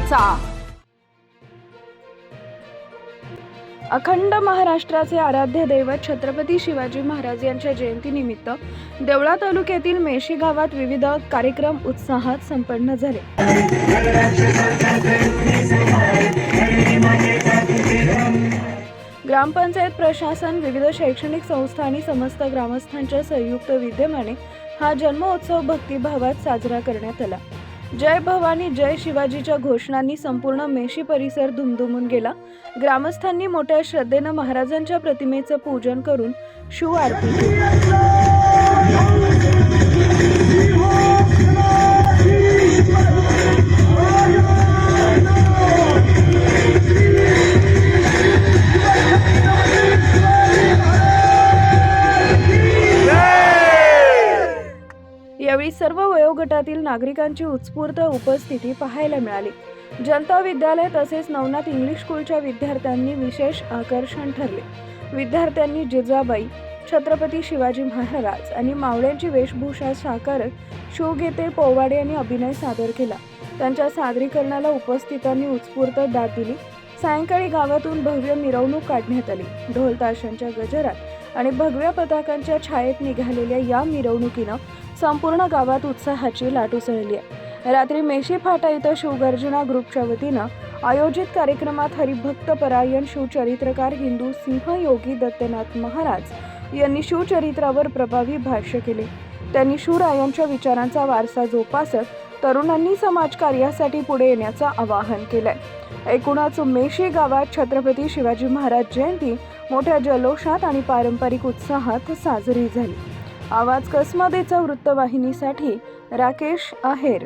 चा अखंड महाराष्ट्राचे आराध्य दैवत छत्रपती शिवाजी महाराज यांच्या जयंतीनिमित्त देवळा तालुक्यातील मेशी गावात विविध कार्यक्रम उत्साहात संपन्न झाले. ग्रामपंचायत प्रशासन विविध शैक्षणिक संस्था आणि समस्त ग्रामस्थांच्या संयुक्त विद्यमाने हा जन्मोत्सव भक्तिभावात साजरा करण्यात आला. जय भवानी जय शिवाजीच्या घोषणांनी संपूर्ण मेशी परिसर धुमधुमून गेला. ग्रामस्थांनी मोठ्या श्रद्धेनं महाराजांच्या प्रतिमेचं पूजन करून शिव आरती यावेळी सर्व वयोगटातील नागरिकांची उत्स्फूर्त उपस्थिती पाहायला मिळाली. जनता विद्यालय तसेच नवनाथ इंग्लिश स्कूलच्या विद्यार्थ्यांनी विशेष आकर्षण ठरले. विद्यार्थ्यांनी जिजाबाई छत्रपती शिवाजी महाराज आणि मावळ्यांची वेशभूषा साकारत शिवगीते पोवाडे आणि अभिनय सादर केला. त्यांच्या सादरीकरणाला उपस्थितांनी उत्स्फूर्त दाद दिली. सायंकाळी गावातून भव्य मिरवणूक काढण्यात आली. ढोल ताशांच्या गजरात आणि भगव्या पताकांच्या छायेत निघालेल्या या मिरवणुकीनं संपूर्ण गावात उत्साहाची लाट उसळली आहे. रात्री मेशी फाटा इथं शिवगर्जना ग्रुपच्या वतीनं आयोजित कार्यक्रमात हरिभक्त परायण शिवचरित्रकार हिंदू सिंहयोगी दत्तनाथ महाराज यांनी शिवचरित्रावर प्रभावी भाष्य केले. त्यांनी शिवरायांच्या विचारांचा वारसा जोपासत तरुणांनी समाजकार्यासाठी पुढे येण्याचं आवाहन केलंय. एकूणच मेशी गावात छत्रपती शिवाजी महाराज जयंती मोठ्या जल्लोषात आणि पारंपरिक उत्साहात साजरी झाली. आवाज कसमदेचा वृत्तवाहिनीसाठी राकेश आहेर.